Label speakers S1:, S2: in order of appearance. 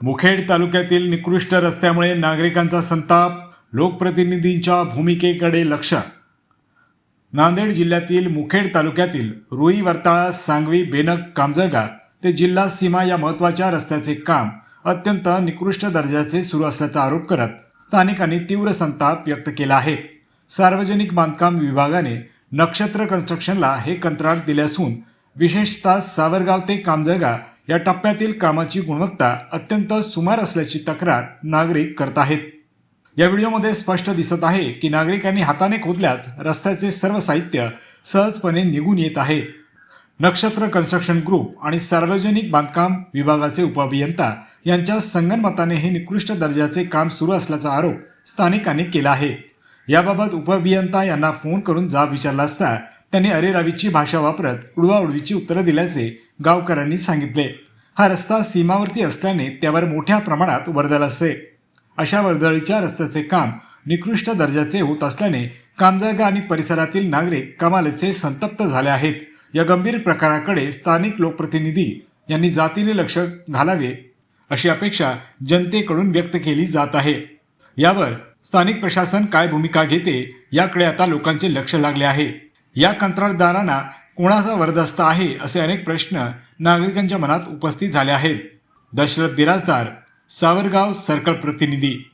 S1: मुखेड तालुक्यातील निकृष्ट रस्त्यामुळे नागरिकांचा संताप लोकप्रतिनिधींच्या भूमिकेकडे लक्ष. नांदेड जिल्ह्यातील मुखेड तालुक्यातील रुई वर्ताळा सांगवी बेनक कामजगा ते जिल्हा सीमा या महत्त्वाच्या रस्त्याचे काम अत्यंत निकृष्ट दर्जाचे सुरू असल्याचा आरोप करत स्थानिकांनी तीव्र संताप व्यक्त केला आहे. सार्वजनिक बांधकाम विभागाने नक्षत्र कन्स्ट्रक्शनला हे कंत्राट दिले असून विशेषतः सावरगाव ते कामजगा या टप्प्यातील कामाची गुणवत्ता अत्यंत सुमार असल्याची तक्रार नागरिक करत आहेत. या व्हिडिओमध्ये स्पष्ट दिसत आहे की नागरिकांनी हाताने खोदल्यास रस्त्याचे सर्व साहित्य सहजपणे निघून येत आहे. नक्षत्र कन्स्ट्रक्शन ग्रुप आणि सार्वजनिक बांधकाम विभागाचे उपअभियंता यांच्या संगनमताने हे निकृष्ट दर्जाचे काम सुरू असल्याचा आरोप स्थानिकांनी केला आहे. याबाबत उपअभियंता यांना फोन करून जाब विचारला असता त्यांनी अरेरावीची भाषा वापरत उडवाउडवीची उत्तरं दिल्याचे गावकऱ्यांनी सांगितले. हा रस्ता सीमावर्ती असल्याने त्यावर मोठ्या प्रमाणात वर्दळ असते. अशा वर्दळीच्या रस्त्याचे काम निकृष्ट दर्जाचे होत असल्याने कामजागा आणि परिसरातील नागरिक कमालीचे संतप्त झाले आहेत. या गंभीर प्रकाराकडे स्थानिक लोकप्रतिनिधी यांनी जातीने लक्ष घालावे अशी अपेक्षा जनतेकडून व्यक्त केली जात आहे. यावर स्थानिक प्रशासन काय भूमिका घेते याकडे आता लोकांचे लक्ष लागले आहे. या कंत्राटदारांना कोणाचा वरदस्त आहे असे अनेक प्रश्न नागरिकांच्या मनात उपस्थित झाले आहेत. दशरथ बिराजदार सावरगाव सर्कल प्रतिनिधी.